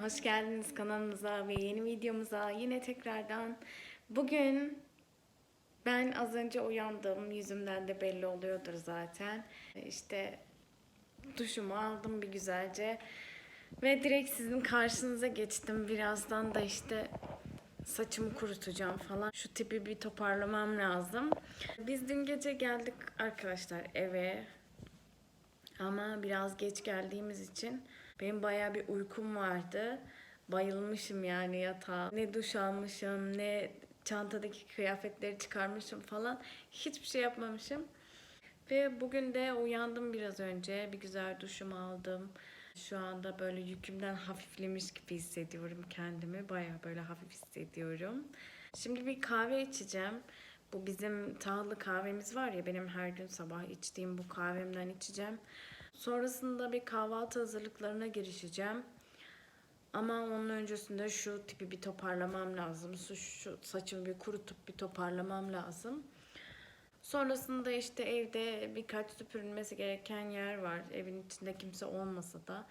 Hoş geldiniz kanalımıza ve yeni videomuza yine tekrardan. Bugün ben az önce uyandım, yüzümden de belli oluyordur zaten. İşte duşumu aldım bir güzelce ve direkt sizin karşınıza geçtim. Birazdan da işte saçımı kurutacağım falan. Şu tipi bir toparlamam lazım. Biz dün gece geldik arkadaşlar eve. Ama biraz geç geldiğimiz için benim bayağı bir uykum vardı. Bayılmışım yani yatağa. Ne duş almışım, ne çantadaki kıyafetleri çıkarmışım falan. Hiçbir şey yapmamışım. Ve bugün de uyandım biraz önce. Bir güzel duşumu aldım. Şu anda böyle yükümden hafiflemiş gibi hissediyorum kendimi. Bayağı böyle hafif hissediyorum. Şimdi bir kahve içeceğim. Bu bizim tahıllı kahvemiz var ya benim her gün sabah içtiğim bu kahvemden içeceğim. Sonrasında bir kahvaltı hazırlıklarına girişeceğim. Ama onun öncesinde şu tipi bir toparlamam lazım. Şu, şu saçımı bir kurutup bir toparlamam lazım. Sonrasında işte evde birkaç süpürülmesi gereken yer var. Evin içinde kimse olmasa da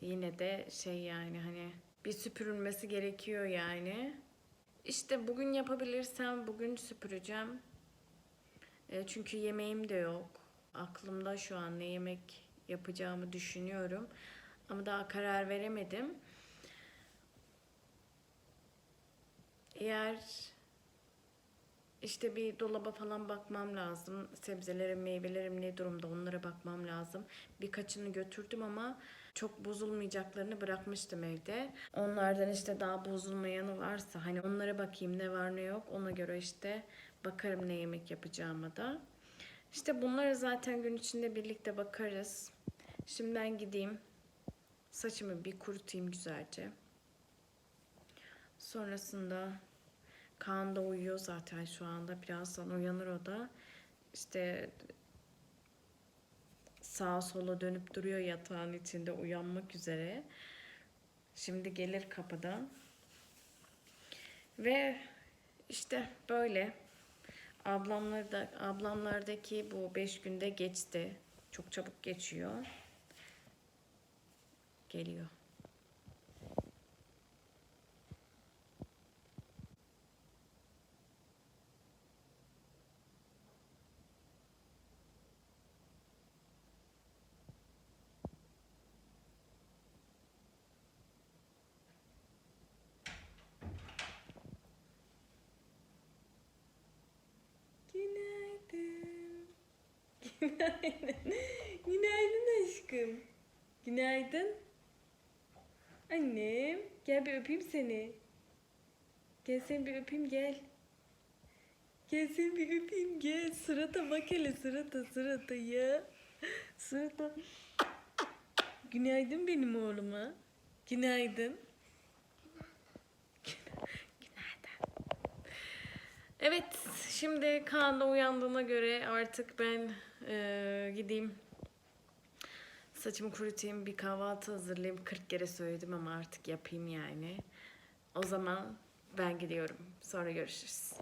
yine de şey yani hani bir süpürülmesi gerekiyor yani. İşte bugün yapabilirsem bugün süpüreceğim. E, çünkü yemeğim de yok. Aklımda şu an ne yemek yapacağımı düşünüyorum. Ama daha karar veremedim. Eğer işte bir dolaba falan bakmam lazım. Sebzelerim, meyvelerim ne durumda onlara bakmam lazım. Birkaçını götürdüm ama çok bozulmayacaklarını bırakmıştım evde. Onlardan işte daha bozulmayanı varsa hani onlara bakayım ne var ne yok. Ona göre işte bakarım ne yemek yapacağıma da. İşte bunları zaten gün içinde birlikte bakarız. Şimdi ben gideyim. Saçımı bir kurutayım güzelce. Sonrasında Kaan da uyuyor zaten şu anda. Birazdan uyanır o da. İşte sağa sola dönüp duruyor yatağın içinde uyanmak üzere. Şimdi gelir kapıdan. Ve işte böyle. Ablamlar da, ablamlardaki bu beş günde geçti. Çok çabuk geçiyor. Geliyor. Günaydın. Günaydın. Aşkım. Günaydın. Annem, gel bir öpeyim seni. Gel seni bir öpeyim gel. Gel seni bir öpeyim gel. Sırata bak hele sırata sırata ya. Sırata. Günaydın benim oğluma. Günaydın. Günaydın. Evet, şimdi Kaan da uyandığına göre artık ben e, gideyim. Saçımı kurutayım, bir kahvaltı hazırlayayım. 40 kere söyledim ama artık yapayım yani. O zaman ben gidiyorum. Sonra görüşürüz.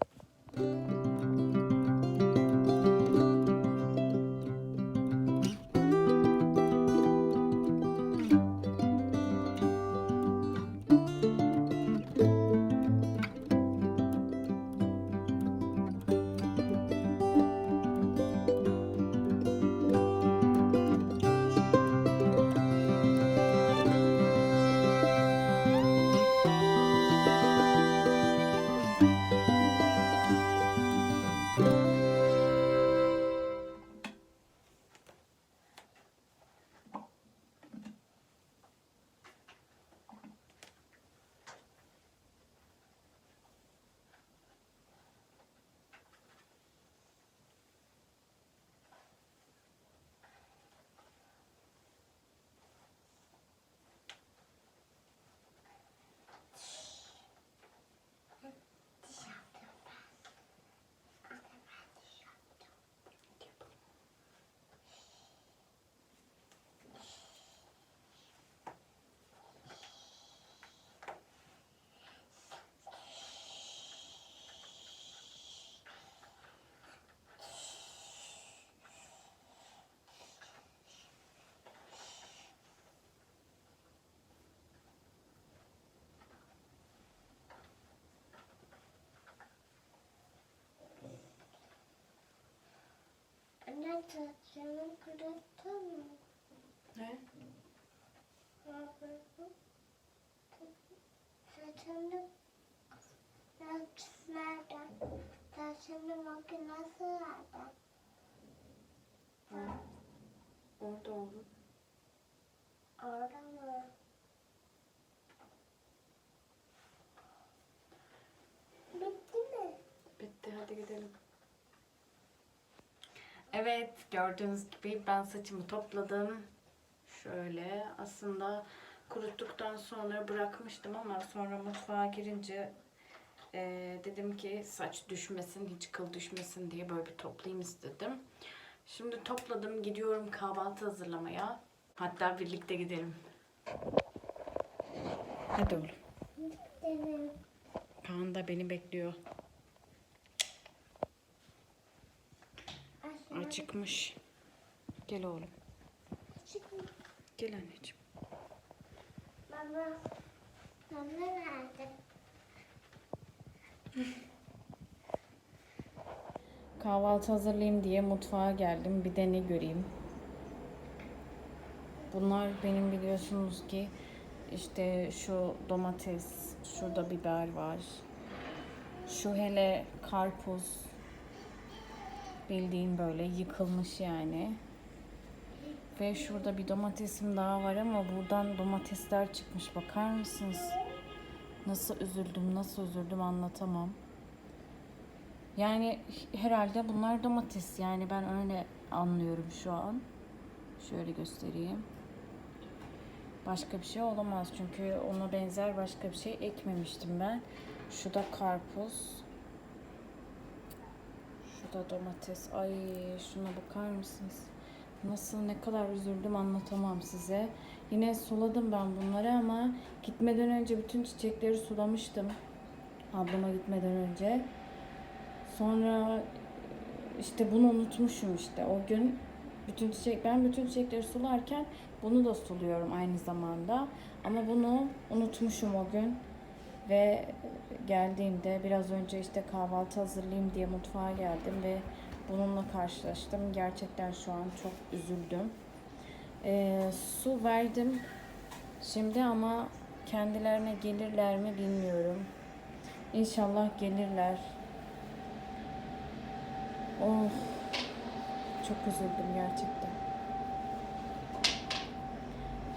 Saçımı kuruttun mu? Ne? Saçımı nerede? Saçımı makinesi nerede? Orada oğlum. Orada mı? Bitti mi? Bitti hadi gidelim. Evet gördüğünüz gibi ben saçımı topladım. Şöyle aslında kuruttuktan sonra bırakmıştım ama sonra mutfağa girince eee, dedim ki saç düşmesin hiç kıl düşmesin diye böyle bir toplayayım istedim. Şimdi topladım gidiyorum kahvaltı hazırlamaya. Hatta birlikte gidelim. Hadi oğlum. Kaan da beni bekliyor. Acıkmış. Gel oğlum. çıkma. Gel anneciğim. Baba. Baba nerede? Kahvaltı hazırlayayım diye mutfağa geldim. Bir de ne göreyim. Bunlar benim biliyorsunuz ki işte şu domates, şurada biber var. Şu hele karpuz bildiğin böyle yıkılmış yani. Ve şurada bir domatesim daha var ama buradan domatesler çıkmış. Bakar mısınız? Nasıl üzüldüm, nasıl üzüldüm anlatamam. Yani herhalde bunlar domates yani ben öyle anlıyorum şu an. Şöyle göstereyim. Başka bir şey olamaz çünkü ona benzer başka bir şey ekmemiştim ben. Şu da karpuz. Da domates. Ay şuna bakar mısınız? Nasıl ne kadar üzüldüm anlatamam size. Yine suladım ben bunları ama gitmeden önce bütün çiçekleri sulamıştım. Ablama gitmeden önce. Sonra işte bunu unutmuşum işte o gün bütün çiçek ben bütün çiçekleri sularken bunu da suluyorum aynı zamanda ama bunu unutmuşum o gün ve geldiğimde biraz önce işte kahvaltı hazırlayayım diye mutfağa geldim ve bununla karşılaştım gerçekten şu an çok üzüldüm Ee, su verdim şimdi ama kendilerine gelirler mi bilmiyorum İnşallah gelirler Of. Çok üzüldüm gerçekten.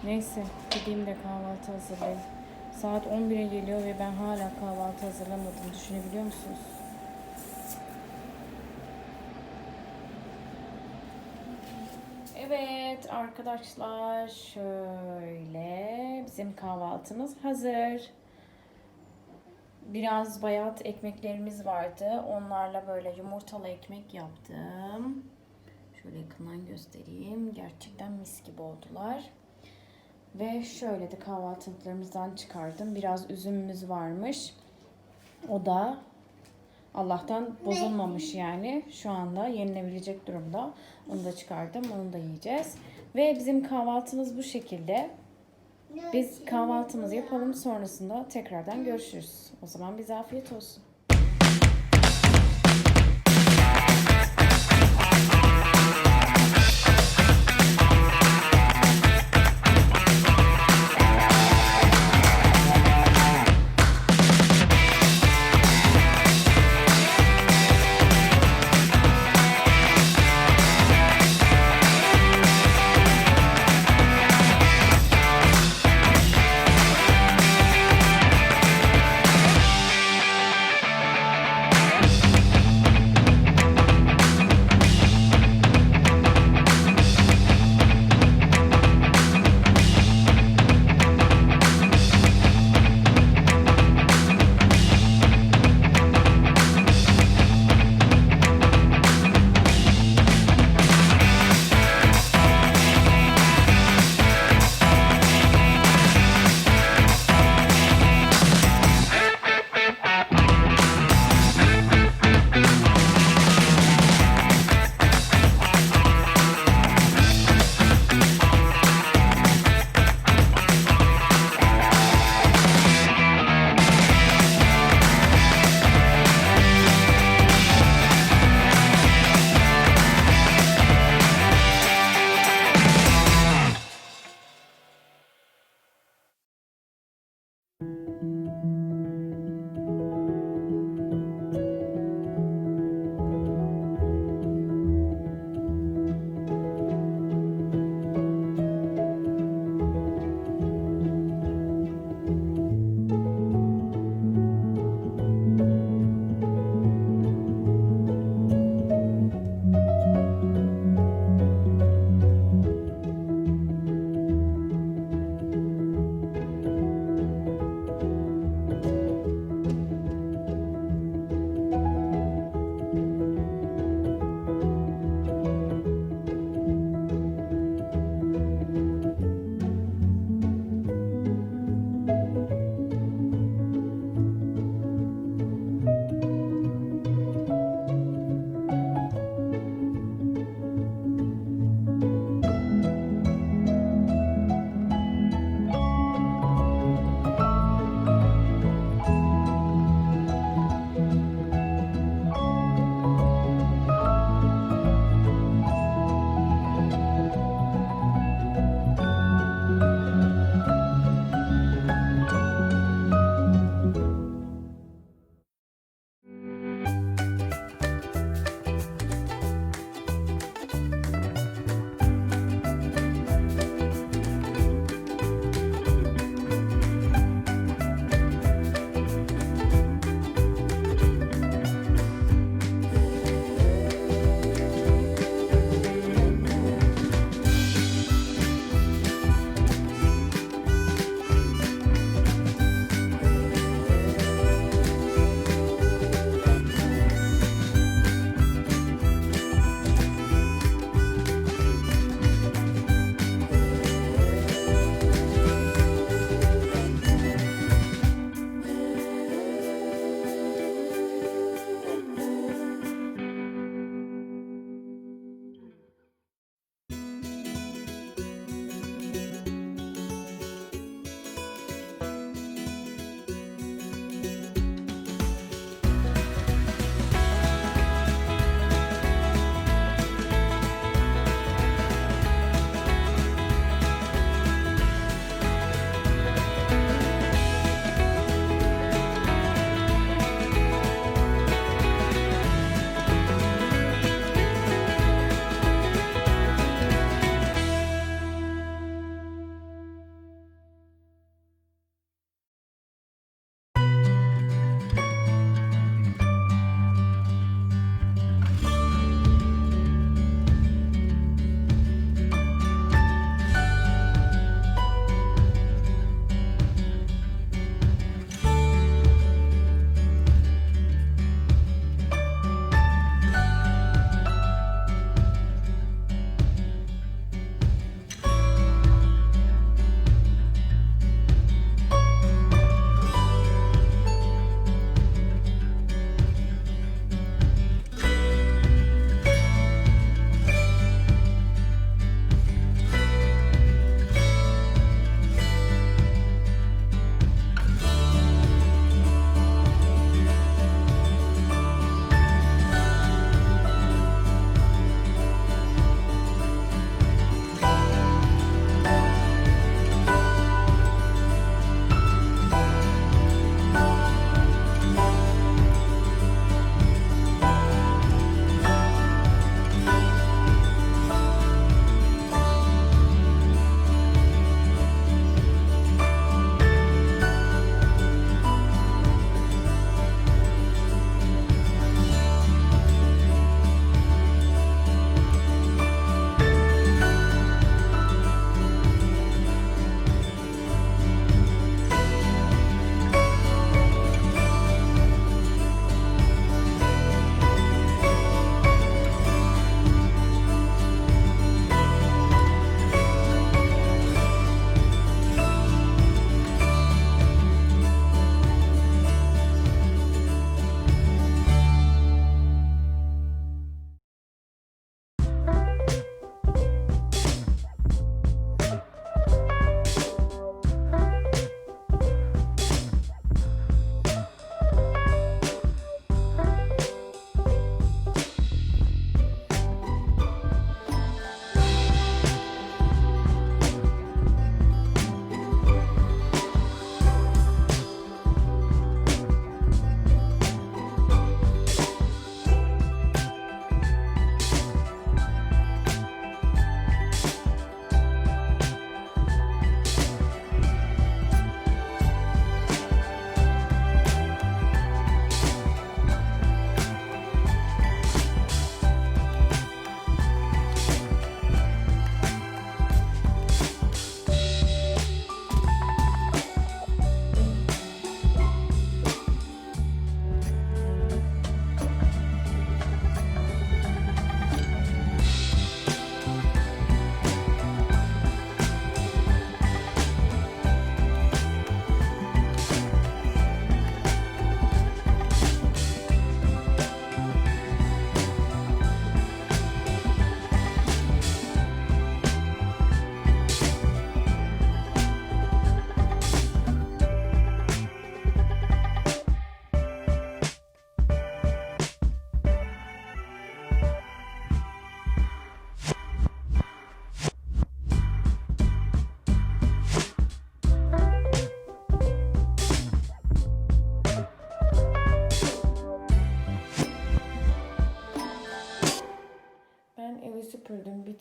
Neyse gideyim de kahvaltı hazırlayayım. Saat 11'e geliyor ve ben hala kahvaltı hazırlamadım. Düşünebiliyor musunuz? Evet arkadaşlar şöyle bizim kahvaltımız hazır. Biraz bayat ekmeklerimiz vardı. Onlarla böyle yumurtalı ekmek yaptım. Şöyle yakından göstereyim. Gerçekten mis gibi oldular. Ve şöyle de kahvaltılıklarımızdan çıkardım. Biraz üzümümüz varmış. O da Allah'tan bozulmamış yani. Şu anda yenilebilecek durumda. Onu da çıkardım. Onu da yiyeceğiz. Ve bizim kahvaltımız bu şekilde. Biz kahvaltımızı yapalım sonrasında tekrardan görüşürüz. O zaman bize afiyet olsun.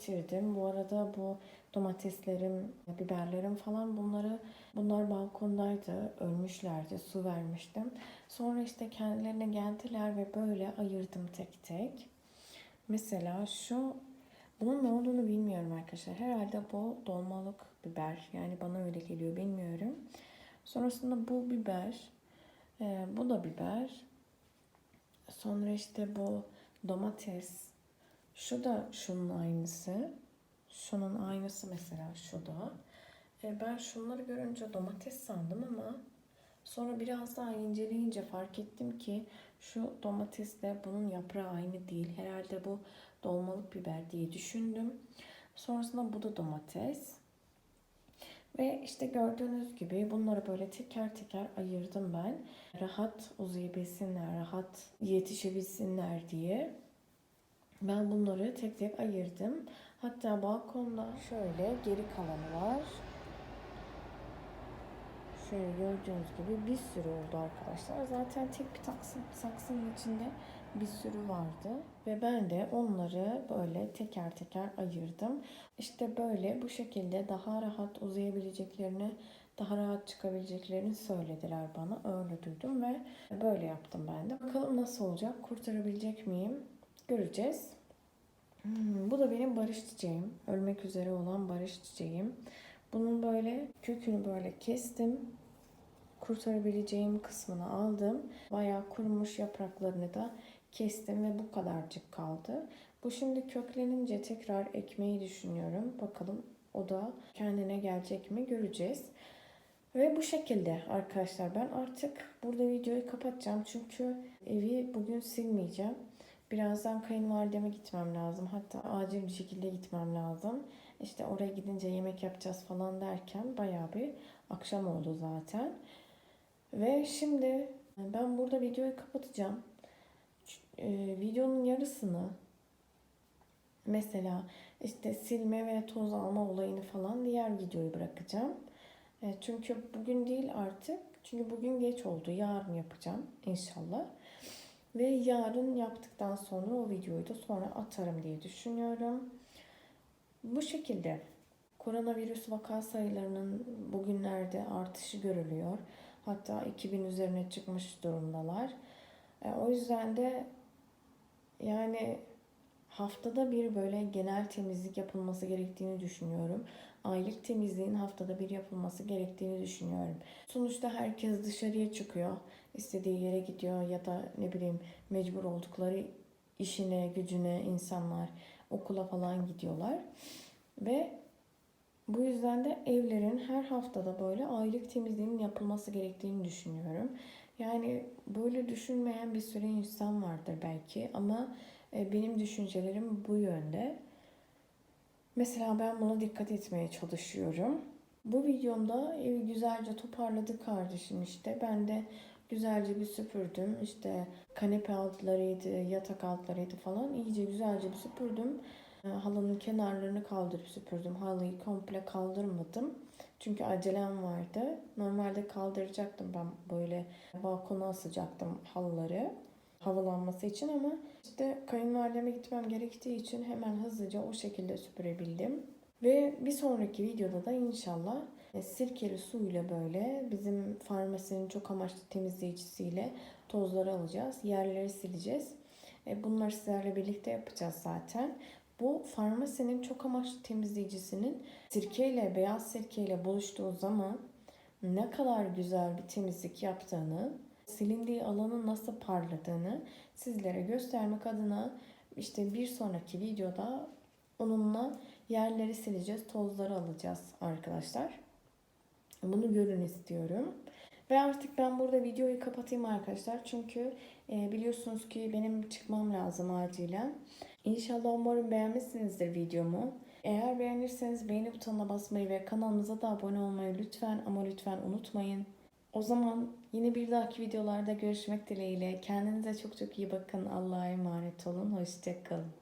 Bitirdim. Bu arada bu domateslerim, biberlerim falan bunları bunlar balkondaydı. Ölmüşlerdi. Su vermiştim. Sonra işte kendilerine geldiler ve böyle ayırdım tek tek. Mesela şu bunun ne olduğunu bilmiyorum arkadaşlar. Herhalde bu dolmalık biber. Yani bana öyle geliyor bilmiyorum. Sonrasında bu biber. e, bu da biber. Sonra işte bu domates. Şu da şunun aynısı. Şunun aynısı mesela şu da. E, ben şunları görünce domates sandım ama sonra biraz daha inceleyince fark ettim ki şu domatesle bunun yaprağı aynı değil. Herhalde bu dolmalık biber diye düşündüm. Sonrasında bu da domates. Ve işte gördüğünüz gibi bunları böyle teker teker ayırdım ben. Rahat uzayabilsinler, rahat yetişebilsinler diye. Ben bunları tek tek ayırdım. Hatta balkonda şöyle geri kalanı var. Şöyle gördüğünüz gibi bir sürü oldu arkadaşlar. Zaten tek bir taksı, saksının içinde bir sürü vardı. Ve ben de onları böyle teker teker ayırdım. İşte böyle bu şekilde daha rahat uzayabileceklerini, daha rahat çıkabileceklerini söylediler bana. Öyle duydum ve böyle yaptım ben de. Bakalım nasıl olacak? Kurtarabilecek miyim? Göreceğiz. Hmm, bu da benim barış çiçeğim. Ölmek üzere olan barış çiçeğim. Bunun böyle kökünü böyle kestim. Kurtarabileceğim kısmını aldım. Bayağı kurumuş yapraklarını da kestim ve bu kadarcık kaldı. Bu şimdi köklenince tekrar ekmeği düşünüyorum. Bakalım o da kendine gelecek mi göreceğiz. Ve bu şekilde arkadaşlar ben artık burada videoyu kapatacağım. Çünkü evi bugün silmeyeceğim. Birazdan kayınvalideme gitmem lazım. Hatta acil bir şekilde gitmem lazım. İşte oraya gidince yemek yapacağız falan derken bayağı bir akşam oldu zaten. Ve şimdi ben burada videoyu kapatacağım. Ee, videonun yarısını mesela işte silme ve toz alma olayını falan diğer videoyu bırakacağım. E, çünkü bugün değil artık. Çünkü bugün geç oldu. Yarın yapacağım inşallah. Ve yarın yaptıktan sonra o videoyu da sonra atarım diye düşünüyorum. Bu şekilde koronavirüs vaka sayılarının bugünlerde artışı görülüyor. Hatta 2000 üzerine çıkmış durumdalar. E, o yüzden de yani haftada bir böyle genel temizlik yapılması gerektiğini düşünüyorum. Aylık temizliğin haftada bir yapılması gerektiğini düşünüyorum. Sonuçta herkes dışarıya çıkıyor. istediği yere gidiyor ya da ne bileyim mecbur oldukları işine, gücüne insanlar okula falan gidiyorlar. Ve bu yüzden de evlerin her haftada böyle aylık temizliğinin yapılması gerektiğini düşünüyorum. Yani böyle düşünmeyen bir sürü insan vardır belki ama e, benim düşüncelerim bu yönde. Mesela ben buna dikkat etmeye çalışıyorum. Bu videomda evi güzelce toparladı kardeşim işte. Ben de güzelce bir süpürdüm. İşte kanepe altlarıydı, yatak altlarıydı falan. İyice güzelce bir süpürdüm. E, Halının kenarlarını kaldırıp süpürdüm. Halıyı komple kaldırmadım. Çünkü acelem vardı. Normalde kaldıracaktım ben böyle balkona asacaktım halıları havalanması için ama işte kayınvalideme gitmem gerektiği için hemen hızlıca o şekilde süpürebildim. Ve bir sonraki videoda da inşallah e, sirkeli suyla böyle bizim farmasinin çok amaçlı temizleyicisiyle tozları alacağız. Yerleri sileceğiz. E, Bunları sizlerle birlikte yapacağız zaten. Bu farmasinin çok amaçlı temizleyicisinin sirkeyle, beyaz sirkeyle buluştuğu zaman ne kadar güzel bir temizlik yaptığını, silindiği alanın nasıl parladığını sizlere göstermek adına işte bir sonraki videoda onunla yerleri sileceğiz, tozları alacağız arkadaşlar. Bunu görün istiyorum. Ve artık ben burada videoyu kapatayım arkadaşlar. Çünkü e, biliyorsunuz ki benim çıkmam lazım acilen. İnşallah umarım beğenmişsinizdir videomu. Eğer beğenirseniz beğeni butonuna basmayı ve kanalımıza da abone olmayı lütfen ama lütfen unutmayın. O zaman yine bir dahaki videolarda görüşmek dileğiyle. Kendinize çok çok iyi bakın. Allah'a emanet olun. Hoşçakalın.